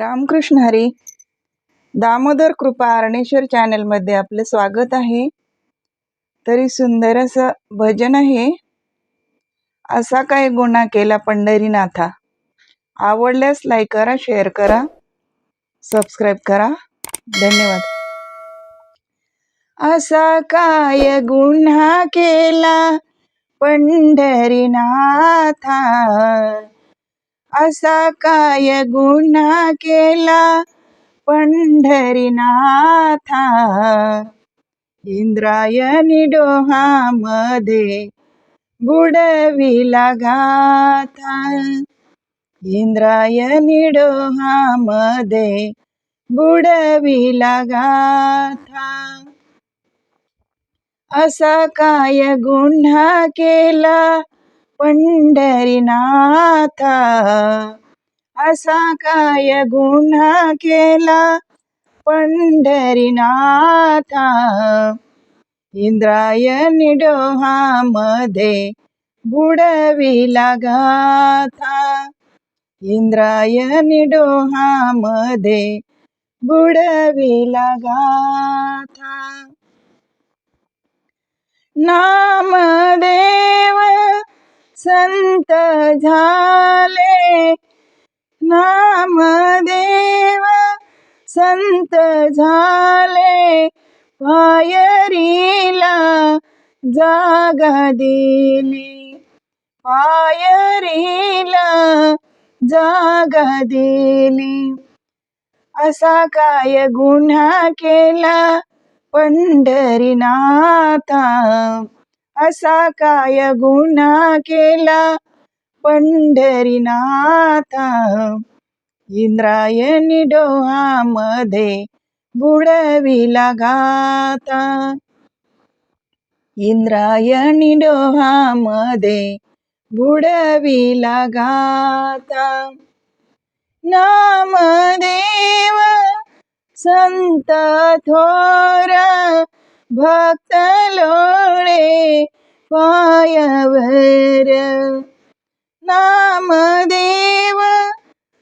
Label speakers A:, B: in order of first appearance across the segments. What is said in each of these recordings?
A: रामकृष्ण हरी. दामोदर कृपा अरणेश्वर चॅनलमध्ये आपलं स्वागत आहे. तरी सुंदर असं भजन आहे. असा काय गुन्हा केला पंढरीनाथा? आवडल्यास लाईक करा शेअर करा. सबस्क्राईब करा. धन्यवाद. असा काय गुन्हा केला पंढरीनाथा? असा काय गुन्हा केला? पंढरीनाथा. इंद्रायणी डोहामध्ये बुडविला गाथा. इंद्रायणी डोहामध्ये बुडविला गाथा. असा काय गुन्हा केला? पंढरीनाथा. असा काय गुन्हा केला? पंढरीनाथा. इंद्रायणी डोहामध्ये बुडविला गाथा. इंद्रायणी डोहामध्ये बुडविला गाथा. नामदेव संत झाले. नामदेव संत झाले. पायरीला जागा दिली. पायरीला जागा दिली. असा काय गुन्हा केला? पंढरीनाथा. असा काय गुन्हा केला? पंढरीनाथा इंद्रायणी डोहामध्ये बुडविला गाता इंद्रायणी डोहामध्ये बुडविला नाम नामदेव संत थोर भक्त लोळे पायवर. नामदेव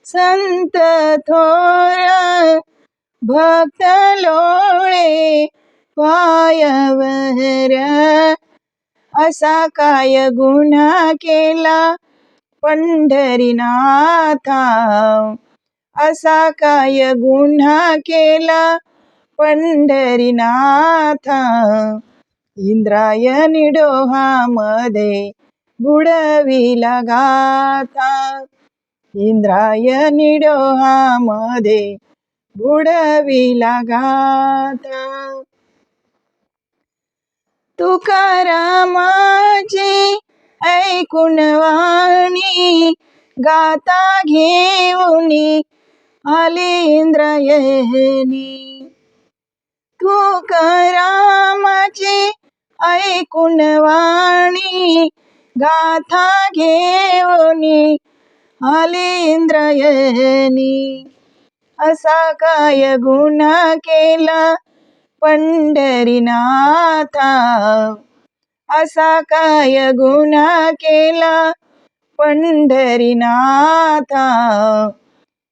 A: संत थोर भक्त लोळे पायवर. असा काय गुन्हा केला पंढरीनाथा? असा काय गुन्हा केला पंढरीनाथा. इंद्रायणी डोहामध्ये बुडविला गाथा. इंद्रायणी डोहामध्ये बुडविला गाथा. तुकारामाची ऐकून वाणी गाता घेऊनी आली इंद्रायणी. तुकारामाची ऐकून वाणी गाथा घेऊनी आली असा काय गुन्हा केला पंढरीनाथा? असा काय गुन्हा केला पंढरीनाथा?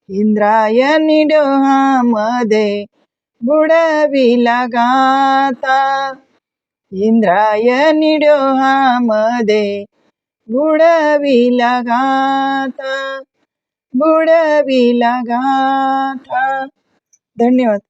A: इंद्रायणी डोहामध्ये बुडविला गाथा इंद्राय डोहामध्ये बुडविला गाता. बुडविला गाथा. धन्यवाद.